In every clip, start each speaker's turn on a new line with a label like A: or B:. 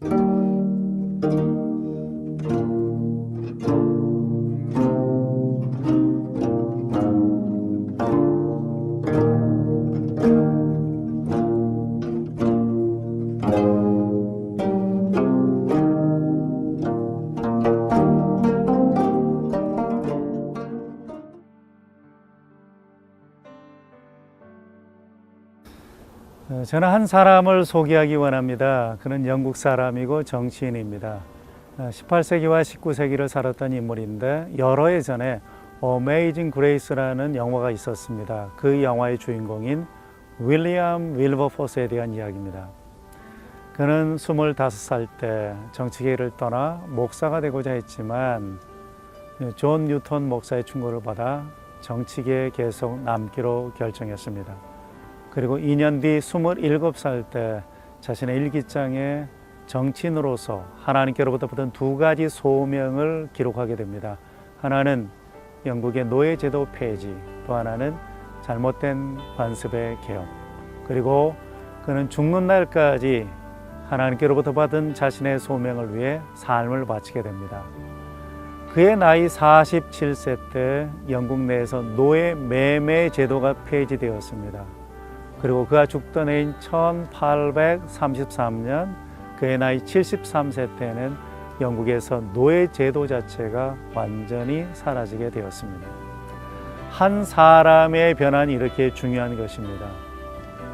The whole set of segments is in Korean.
A: thank you 저는 한 사람을 소개하기 원합니다. 그는 영국 사람이고 정치인입니다. 어, 18세기와 19세기를 살았던 인물인데 여러 해 전에 어메이징 그레이스라는 영화가 있었습니다. 그 영화의 주인공인 윌리엄 윌버포스에 대한 이야기입니다. 그는 25살 때 정치계를 떠나 목사가 되고자 했지만 존 뉴턴 목사의 충고를 받아 정치계에 계속 남기로 결정했습니다. 그리고 2년 뒤 27살 때 자신의 일기장에 정치인으로서 하나님께로부터 받은 두 가지 소명을 기록하게 됩니다. 하나는 영국의 노예제도 폐지, 또 하나는 잘못된 관습의 개혁. 그리고 그는 죽는 날까지 하나님께로부터 받은 자신의 소명을 위해 삶을 바치게 됩니다. 그의 나이 47세 때 영국 내에서 노예 매매 제도가 폐지되었습니다. 그리고 그가 죽던 해인 1833년 그의 나이 73세 때는 영국에서 노예 제도 자체가 완전히 사라지게 되었습니다. 한 사람의 변화는 이렇게 중요한 것입니다.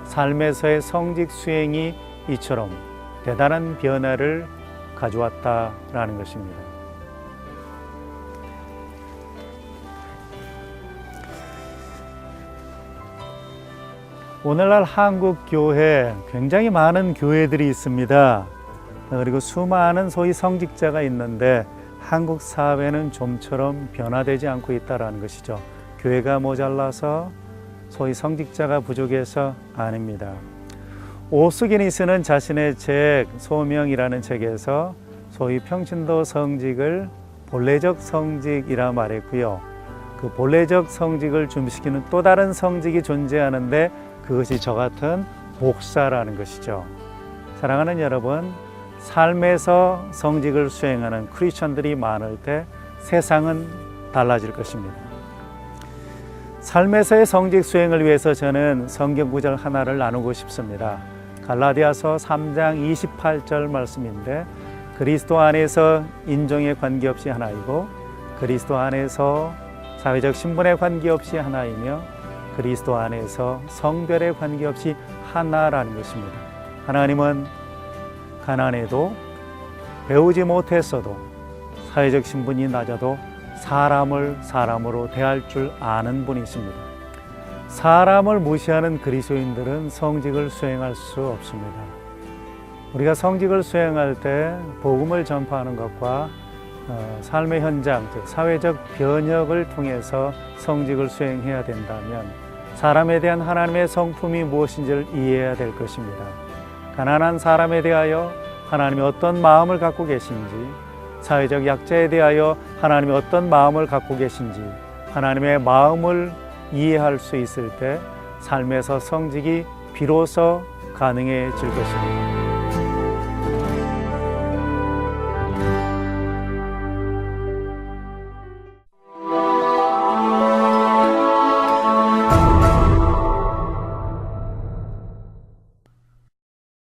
A: 삶에서의 성직 수행이 이처럼 대단한 변화를 가져왔다라는 것입니다. 오늘날 한국 교회 굉장히 많은 교회들이 있습니다. 그리고 수많은 소위 성직자가 있는데 한국 사회는 좀처럼 변화되지 않고 있다라는 것이죠. 교회가 모자라서 소위 성직자가 부족해서 아닙니다. 오스기니스는 자신의 책 소명이라는 책에서 소위 평신도 성직을 본래적 성직이라 말했고요. 그 본래적 성직을 준비시키는 또 다른 성직이 존재하는데 그것이 저 같은 목사라는 것이죠. 사랑하는 여러분, 삶에서 성직을 수행하는 크리스천들이 많을 때 세상은 달라질 것입니다. 삶에서의 성직 수행을 위해서 저는 성경 구절 하나를 나누고 싶습니다. 갈라디아서 3장 28절 말씀인데 그리스도 안에서 인종에 관계없이 하나이고 그리스도 안에서 사회적 신분에 관계없이 하나이며 그리스도 안에서 성별에 관계없이 하나라는 것입니다. 하나님은 가난해도 배우지 못했어도 사회적 신분이 낮아도 사람을 사람으로 대할 줄 아는 분이십니다. 사람을 무시하는 그리스도인들은 성직을 수행할 수 없습니다. 우리가 성직을 수행할 때 복음을 전파하는 것과 어, 삶의 현장, 즉 사회적 변혁을 통해서 성직을 수행해야 된다면 사람에 대한 하나님의 성품이 무엇인지를 이해해야 될 것입니다. 가난한 사람에 대하여 하나님이 어떤 마음을 갖고 계신지, 사회적 약자에 대하여 하나님이 어떤 마음을 갖고 계신지, 하나님의 마음을 이해할 수 있을 때 삶에서 성직이 비로소 가능해질 것입니다.